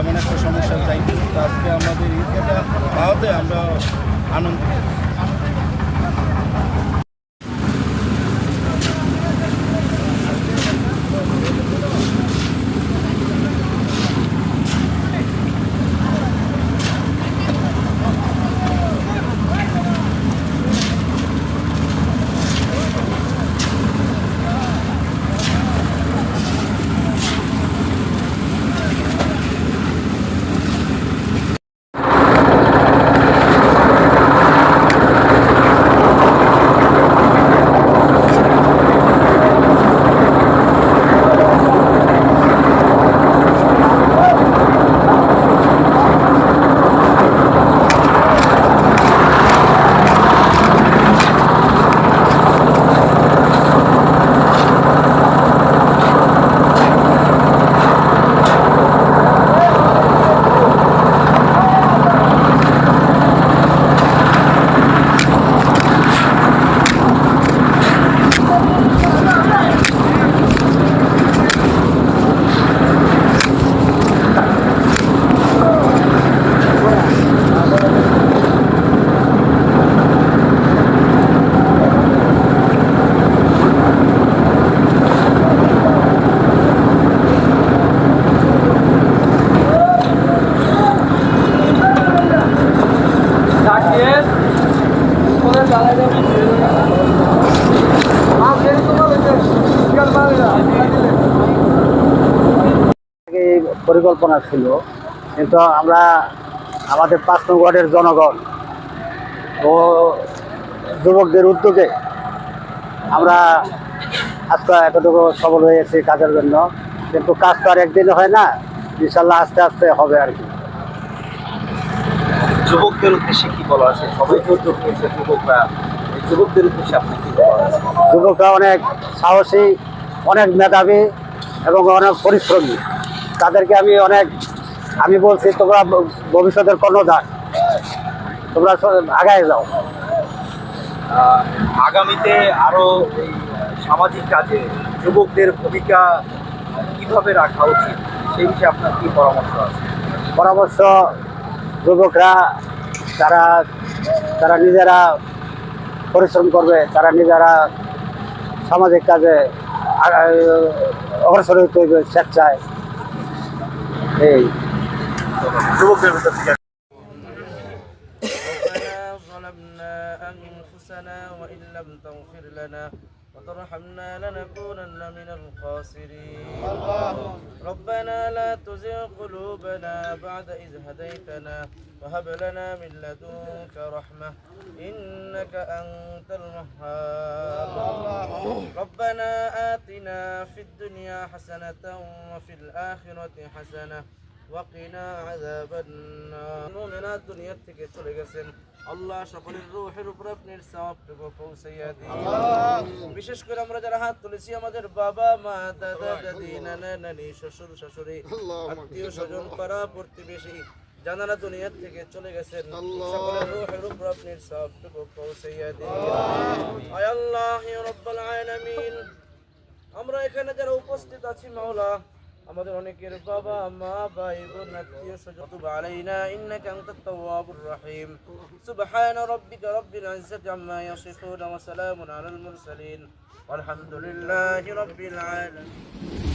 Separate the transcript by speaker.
Speaker 1: এমন একটা সমস্যা চাই আজকে আমাদের এটা পাওয়াতে আমরা আনন্দিত।
Speaker 2: পরিকল্পনা ছিল, কিন্তু আমরা আমাদের পাঁচ নং ওয়ার্ডের জনগণ ও যুবকদের উদ্যোগে আমরা আজকে এতটুকু সবল হয়েছি কাজের জন্য। কিন্তু কাজ তো আর একদিনে হয় না, ইনশাল্লাহ আস্তে আস্তে হবে আর কি।
Speaker 3: যুবকদের উদ্দেশ্যে কি বলা আছে? সবাই উদ্যোগ নিয়েছে, যুবকরা যুবকদের উদ্দেশ্যে আপনি কি
Speaker 2: যুবকরা অনেক সাহসী অনেক মেধাবী এবং অনেক পরিশ্রমী। তাদেরকে আমি অনেক আমি বলছি তোমরা ভবিষ্যতের কর্ণধার। তোমরা আগায় যাও।
Speaker 3: আগামীতে আরও এই সামাজিক কাজে যুবকদের ভূমিকা কীভাবে রাখা উচিত? সেই বিষয়ে আপনার কি পরামর্শ আছে?
Speaker 2: পরামর্শ যুবকরা তারা তারা নিজেরা পরিশ্রম করবে তারা নিজেরা সামাজিক কাজে অগ্রসর হবে স্বেচ্ছায়। এই।
Speaker 4: أنفسنا وإن لم تغفر لنا وترحمنا لنكونن من الخاسرين. ربنا لا تزغ قلوبنا بعد إذ هديتنا وهب لنا من لدنك رحمة إنك أنت الوهاب. ربنا آتنا في الدنيا حسنة وفي الآخرة حسنة থেকে চলে গেছেন। আল্লাহ সকলের উপর আপনার সওয়াবটুকু পৌঁছাইয়া দিন। বিশেষ করে আমরা যারা হাত তুলেছি আমাদের বাবা মা দাদা দাদি নানা নানি শ্বশুর শাশুড়ি আত্মীয় স্বজন পাড়া প্রতিবেশী জানারা দুনিয়ার থেকে চলে গেছেন। সকলের উপর আপনার সওয়াবটুকু পৌঁছাইয়া দিন। আয় আল্লাহ ইয়া রাব্বুল আমরা এখানে যারা উপস্থিত আছি মাওলা আমাদের অনেকের বাবা মা ভাই বোন আত্মীয় স্বজন তুব আলাইনা ইন্নাকা আনতাত তাওয়াবুর রহিম সুবহান রাব্বিকা রাব্বিল ইজ্জাতি আম্মা ইয়াসিফুন ওয়া সালামুন আলাল মুরসালিন আলহামদুলিল্লাহি রাব্বিল আলামিন